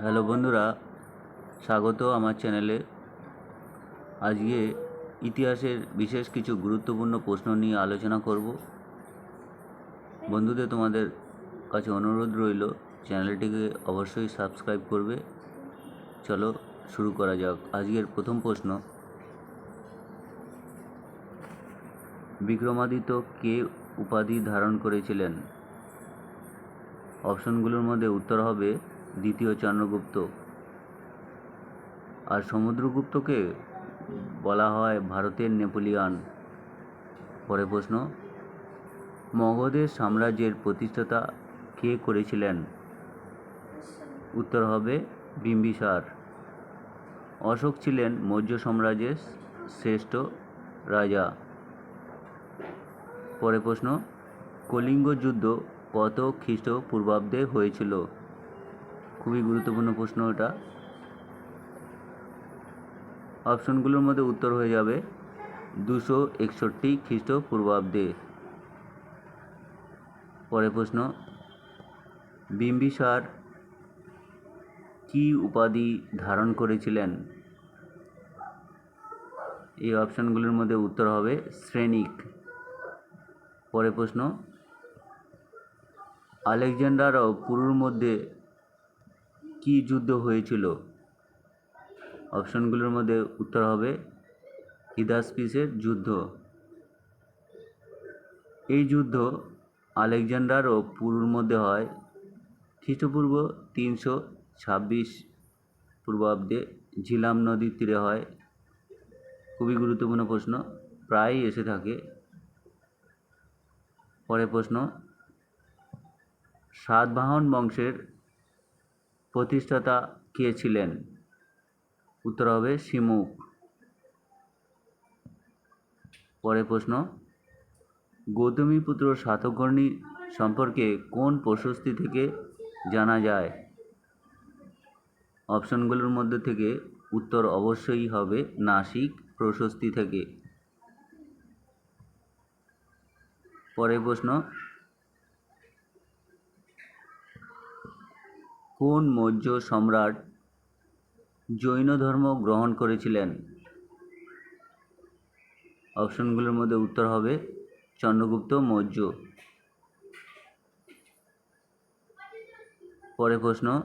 Hello বন্ধুরা, স্বাগত আমার চ্যানেলে। আজকে ইতিহাসের বিশেষ কিছু গুরুত্বপূর্ণ প্রশ্ন নিয়ে আলোচনা করব। বন্ধুদের তোমাদের কাছে অনুরোধ রইল, চ্যানেলটিকে অবশ্যই সাবস্ক্রাইব করবে। চলো শুরু করা যাক। আজকের প্রথম প্রশ্ন, বিক্রমাদিত্য কে উপাধি ধারণ করেছিলেন? অপশনগুলোর মধ্যে উত্তর হবে দ্বিতীয় চন্দ্রগুপ্ত। আর সমুদ্রগুপ্তকে বলা হয় ভারতের নেপোলিয়ান। পরে প্রশ্ন, মগধের সাম্রাজ্যের প্রতিষ্ঠাতা কে করেছিলেন? উত্তর হবে বিম্বিসার। অশোক ছিলেন মৌর্য সাম্রাজ্যের শ্রেষ্ঠ রাজা। পরে প্রশ্ন, কলিঙ্গ যুদ্ধ কত খ্রিস্টপূর্বাব্দে হয়েছিল? খুবই গুরুত্বপূর্ণ প্রশ্ন এটা। অপশনগুলোর মধ্যে উত্তর হয়ে যাবে, দুশো একষট্টি খ্রিস্টপূর্বাব্দে পরে প্রশ্ন, বিম্বিসার কি উপাধি ধারণ করেছিলেন? এই অপশনগুলোর মধ্যে উত্তর হবে শ্রেণিক। পরে প্রশ্ন আলেকজান্ডার ও পুরুর মধ্যে কি যুদ্ধ হয়েছিল? অপশনগুলোর মধ্যে উত্তর হবে, হিদাসপিসের যুদ্ধ। এই যুদ্ধ আলেকজান্ডার ও পুরুর মধ্যে হয়। খ্রিস্টপূর্ব তিনশো ছাব্বিশ পূর্বাব্দে ঝিলাম নদীর তীরে হয়। খুবই গুরুত্বপূর্ণ প্রশ্ন, প্রায়ই এসে থাকে। পরের প্রশ্ন সাতবাহন বংশের প্রতিষ্ঠাতা কে ছিলেন? উত্তর হবে সিমুক পরের প্রশ্ন গৌতমীপুত্র সাতকর্ণী সম্পর্কে কোন প্রশস্তি থেকে জানা যায়? অপশনগুলোর মধ্যে থেকে উত্তর অবশ্যই হবে নাসিক প্রশস্তি থেকে। পরের প্রশ্ন কোন মৌর্য সম্রাট জৈন ধর্ম গ্রহণ করেছিলেন? অপশনগুলোর মধ্যে উত্তর হবে চন্দ্রগুপ্ত মৌর্য। পরে প্রশ্ন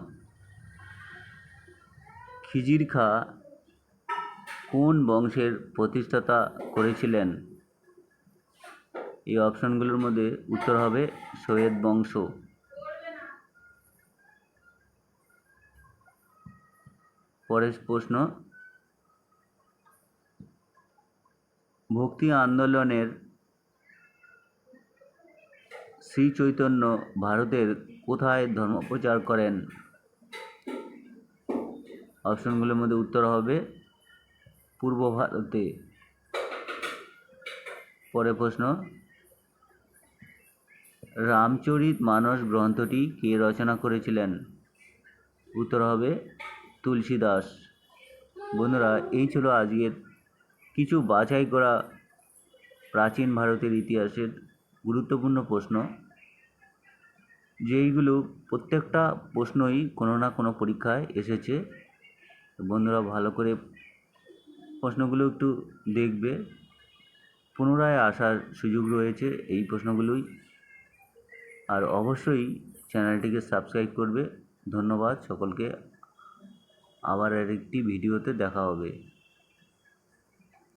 খিজির খা কোন বংশের প্রতিষ্ঠাতা করেছিলেন? এই অপশনগুলোর মধ্যে উত্তর হবে সৈয়দ বংশ। পরের প্রশ্ন, ভক্তি আন্দোলনের শ্রী চৈতন্য ভারতের কোথায় ধর্মপ্রচার করেন? অপশনগুলোর মধ্যে উত্তর হবে পূর্ব ভারতে। পরে প্রশ্ন, রামচরিত মানস গ্রন্থটি কে রচনা করেছিলেন? উত্তর হবে তুলসী দাস বন্ধুরা, এই ছিল আজকের কিছু বাছাই করা প্রাচীন ভারতের ইতিহাসের গুরুত্বপূর্ণ প্রশ্ন। যেইগুলো প্রত্যেকটা প্রশ্নই কোনো না কোনো পরীক্ষায় এসেছে। বন্ধুরা, ভালো করে প্রশ্নগুলো একটু দেখবে। পুনরায় আসার সুযোগ রয়েছে এই প্রশ্নগুলোই। আর অবশ্যই চ্যানেলটিকে সাবস্ক্রাইব করবে। ধন্যবাদ সকলকে। আবার আরেকটি ভিডিওতে দেখা হবে।